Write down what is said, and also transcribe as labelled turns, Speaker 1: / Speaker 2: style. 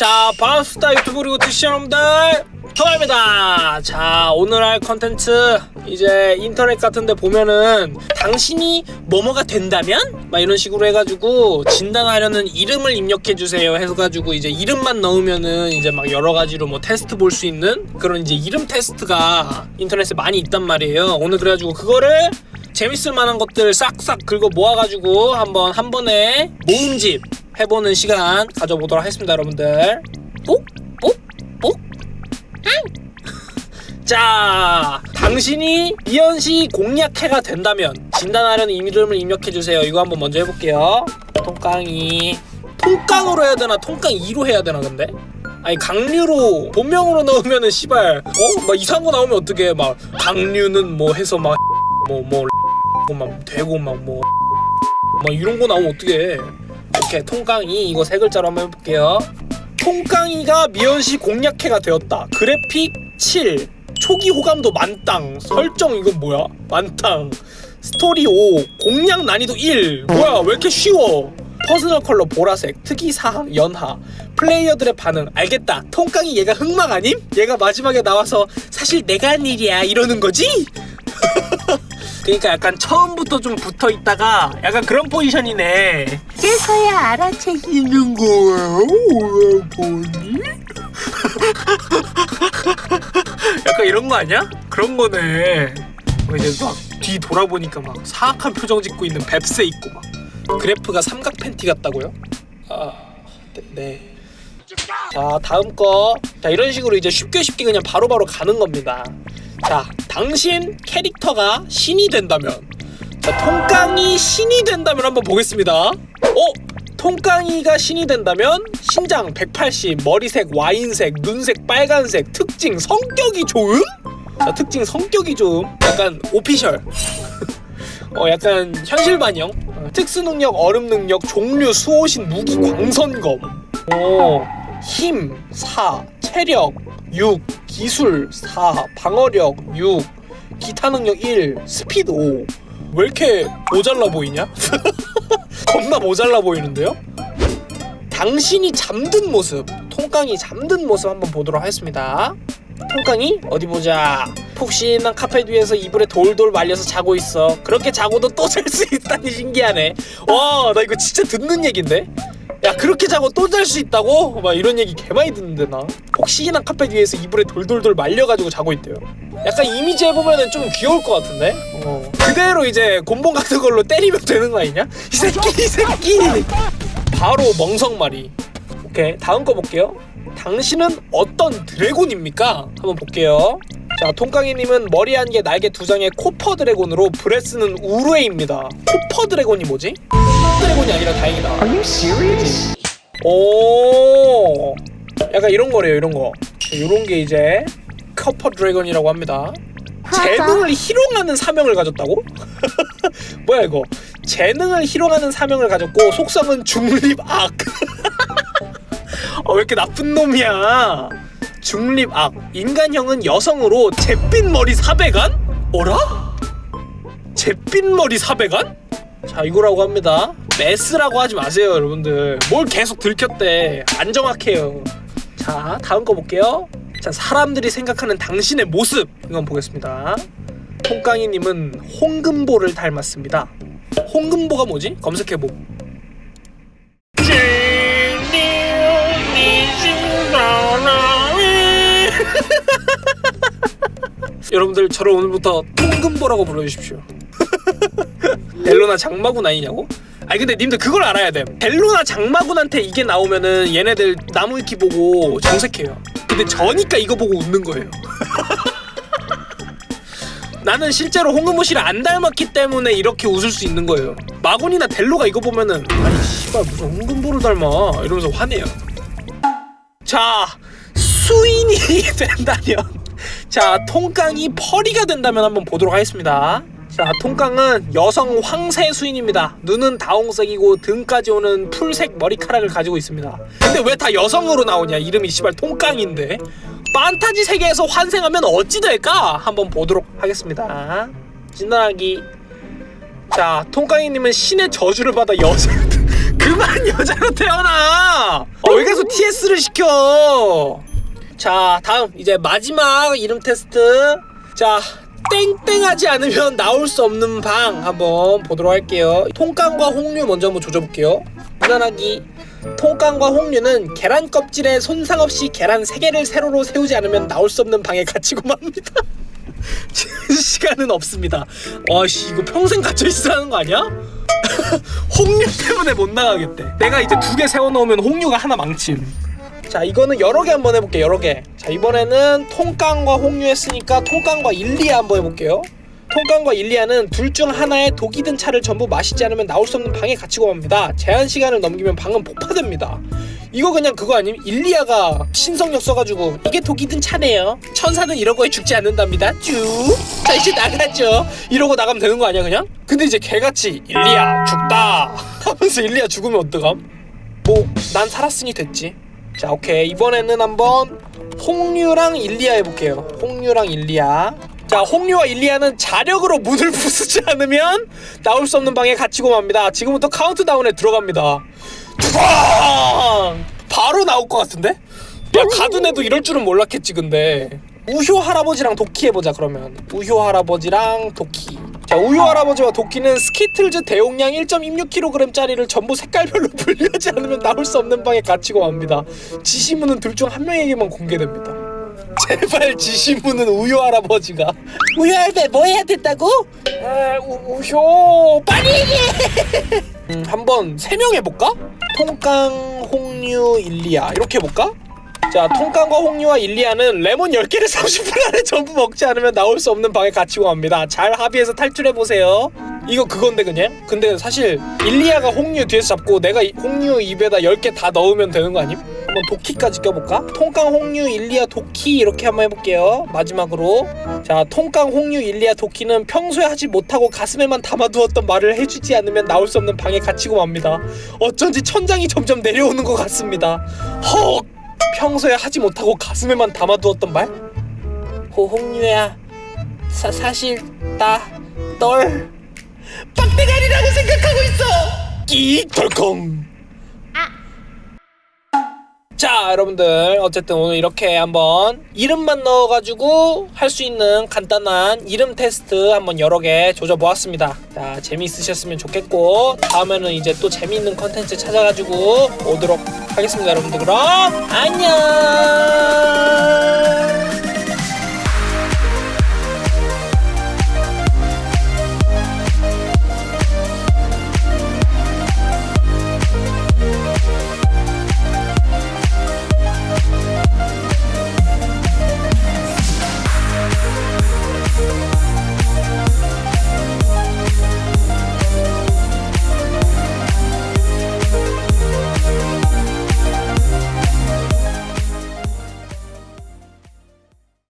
Speaker 1: 자 반갑습니다 유튜브 그리고 드시 여러분들 토마입니다 자 오늘 할 컨텐츠 이제 인터넷 같은데 보면은 당신이 뭐뭐가 된다면? 막 이런 식으로 해가지고 진단하려는 이름을 입력해주세요 해가지고 이제 이름만 넣으면은 이제 막 여러 가지로 뭐 테스트 볼 수 있는 그런 이제 이름 테스트가 인터넷에 많이 있단 말이에요 오늘 그래가지고 그거를 재밌을 만한 것들 싹싹 긁어 모아가지고 한번 한 번에 모음집 해보는 시간 가져보도록 하겠습니다, 여러분들. 뽁? 뽁? 뽁? 자, 당신이 이현시 공략해가 된다면 진단하려는 이름을 입력해 주세요. 이거 한번 먼저 해볼게요. 통깡이. 통깡으로 해야 되나? 통깡 2로 해야 되나, 근데? 아니 강류로 본명으로 넣으면은 씨발 어? 막 이상한 거 나오면 어떡해 막 강류는 뭐 해서 막 뭐뭐 막 되고 막뭐 막 이런 거 나오면 어떡해 오케이 통깡이 이거 세 글자로 한번 해볼게요. 통깡이가 미연시 공략해가 되었다. 그래픽 7 초기 호감도 만땅. 설정 이건 뭐야? 만땅. 스토리 5 공략 난이도 1 뭐야? 왜 이렇게 쉬워? 퍼스널 컬러 보라색. 특이 사항 연하. 플레이어들의 반응. 알겠다. 통깡이 얘가 흑막 아님? 얘가 마지막에 나와서 사실 내가 한 일이야. 이러는 거지? 그러니까 약간 처음부터 좀 붙어 있다가 약간 그런 포지션이네. 그래서야 알아채기는 거야. 왜 보니? 약간 이런 거 아니야? 그런 거네. 어, 이제 막 뒤 돌아보니까 막 사악한 표정 짓고 있는 뱁새 있고 막 그래프가 삼각 팬티 같다고요? 아, 네. 네. 자 다음 거. 자 이런 식으로 이제 쉽게 쉽게 그냥 바로바로 가는 겁니다. 자, 당신 캐릭터가 신이 된다면 자, 통깡이 신이 된다면 한번 보겠습니다. 어? 통깡이가 신이 된다면 신장 180, 머리색 와인색, 눈색 빨간색, 특징 성격이 좋음? 자, 특징 성격이 좋음. 약간 오피셜. 어, 약간 현실 반영. 어, 특수 능력, 얼음 능력, 종류, 수호신, 무기, 광선검. 오, 힘 4, 체력 6, 기술 4, 방어력 6, 기타 능력 1, 스피드 5. 왜 이렇게 모자라 보이냐? 겁나 모자라 보이는데요? 당신이 잠든 모습, 통깡이 잠든 모습 한번 보도록 하겠습니다. 통깡이 어디 보자. 푹신한 카펫 위에서 이불에 돌돌 말려서 자고 있어. 그렇게 자고도 또 잘 수 있다니 신기하네. 와, 나 이거 진짜 듣는 얘긴데? 야 그렇게 자고 또 잘 수 있다고? 막 이런 얘기 개 많이 듣는데 나 폭신한 카펫 위에서 이불에 돌돌돌 말려가지고 자고 있대요 약간 이미지 해보면은 좀 귀여울 것 같은데? 어. 그대로 이제 곤봉 같은 걸로 때리면 되는 거 아니냐? 이 새끼 이 새끼 바로 멍석말이 오케이 다음 거 볼게요 당신은 어떤 드래곤입니까? 한번 볼게요 자 통깡이님은 머리 한 개 날개 두 장의 코퍼 드래곤으로 브레스는 우르에입니다 코퍼 드래곤이 뭐지? 드래곤이 아니라 다행이다
Speaker 2: Are you serious?
Speaker 1: 오 약간 이런 거래요 이런 거 이런 게 이제 커퍼 드래곤이라고 합니다 재능을 희롱하는 사명을 가졌다고? 뭐야 이거 재능을 희롱하는 사명을 가졌고 속성은 중립악 어, 왜 이렇게 나쁜 놈이야 중립악 인간형은 여성으로 잿빛 머리 400안? 어라? 잿빛 머리 400안? 자 이거라고 합니다 메스라고 하지 마세요 여러분들. 뭘 계속 들켰대. 안 정확해요. 자 다음 거 볼게요. 자 사람들이 생각하는 당신의 모습. 이건 보겠습니다. 홍깡이님은 홍금보를 닮았습니다. 홍금보가 뭐지? 검색해보. 여러분들 저를 오늘부터 통금보라고 불러주십시오. 벨로나 장마군 아니냐고? 아니 근데 님들 그걸 알아야 돼. 벨로나 장마군한테 이게 나오면은 얘네들 나무위키 보고 정색해요. 근데 저니까 이거 보고 웃는 거예요. 나는 실제로 홍금보 씨를 안 닮았기 때문에 이렇게 웃을 수 있는 거예요. 마군이나 델로가 이거 보면은 아니 씨발 무슨 홍금보를 닮아? 이러면서 화내요. 자 수인이 된다면 자 통깡이 펄이가 된다면 한번 보도록 하겠습니다 자 통깡은 여성 황새 수인입니다. 눈은 다홍색이고 등까지 오는 풀색 머리카락을 가지고 있습니다. 근데 왜 다 여성으로 나오냐? 이름이 씨발 통깡인데. 판타지 세계에서 환생하면 어찌 될까? 한번 보도록 하겠습니다. 진단하기. 자 통깡이님은 신의 저주를 받아 여성 그 이상한 여자로 태어나! 어, 왜 계속 TS를 시켜? 자 다음 이제 마지막 이름 테스트. 자 땡땡하지 않으면 나올 수 없는 방 한번 보도록 할게요. 통깡과 홍류 먼저 한번 조져볼게요. 무난하기. 통깡과 홍류는 계란 껍질에 손상 없이 계란 3개를 세로로 세우지 않으면 나올 수 없는 방에 갇히고 맙니다. 시간은 없습니다. 와씨 이거 평생 갇혀 있어야 하는 거 아니야? 홍류 때문에 못 나가겠대. 내가 이제 두 개 세워놓으면 홍류가 하나 망침 자 이거는 여러 개 한번 해볼게요 여러 개자 이번에는 통깡과 홍류 했으니까 통깡과 일리아 한번 해볼게요. 통깡과 일리아는 둘 중 하나에 독이 든 차를 전부 마시지 않으면 나올 수 없는 방에 갇히고 맙니다. 제한 시간을 넘기면 방은 폭파됩니다. 이거 그냥 그거 아님? 일리아가 신성력 써가지고 이게 독이 든 차네요. 천사는 이런 거에 죽지 않는답니다. 쭉자 이제 나가죠. 이러고 나가면 되는 거 아니야 그냥? 근데 이제 개같이 일리아 죽다 하면서 일리아 죽으면 어떡함? 뭐 난 살았으니 됐지 자 오케이. 이번에는 한번 홍류랑 일리아 해볼게요. 홍류랑 일리아. 자 홍류와 일리아는 자력으로 문을 부수지 않으면 나올 수 없는 방에 갇히고 맙니다. 지금부터 카운트다운에 들어갑니다. 팡! 바로 나올 것 같은데? 야 가둔 애도 이럴 줄은 몰랐겠지 근데. 우효 할아버지랑 도끼 해보자 그러면. 우효 할아버지랑 도끼 자 우효 할아버지와 도끼는 스키틀즈 대용량 1.26kg짜리를 전부 색깔별로 분류하지 않으면 나올 수 없는 방에 갇히고 맙니다 지시문은 둘 중 한 명에게만 공개됩니다 제발 지시문은 우효 할아버지가 우효 할배 뭐 해야 된다고? 아 우, 우효 빨리 얘기해 음, 한번 세 명 해볼까? 통깡, 홍류, 일리아 이렇게 해볼까? 자 통깡과 홍류와 일리아는 레몬 10개를 30분 안에 전부 먹지 않으면 나올 수 없는 방에 갇히고 갑니다 잘 합의해서 탈출해보세요 이거 그건데 그냥? 근데 사실 일리아가 홍류 뒤에서 잡고 내가 이- 홍류 입에다 10개 다 넣으면 되는 거 아님? 한번 도끼까지 껴볼까? 통깡, 홍류, 일리아, 도끼 이렇게 한번 해볼게요 마지막으로 자 통깡, 홍류, 일리아, 도끼는 평소에 하지 못하고 가슴에만 담아두었던 말을 해주지 않으면 나올 수 없는 방에 갇히고 맙니다 어쩐지 천장이 점점 내려오는 것 같습니다 헉! 평소에 하지 못하고 가슴에만 담아두었던 말? 호 홍유야 사, 사실 나널 빡대가리라고 생각하고 있어 끼 덜컹 자 여러분들. 어쨌든 오늘 이렇게 한번 이름만 넣어가지고 할 수 있는 간단한 이름 테스트 한번 여러 개 조져보았습니다. 자 재미있으셨으면 좋겠고 다음에는 이제 또 재미있는 컨텐츠 찾아가지고 오도록 하겠습니다 여러분들. 그럼 안녕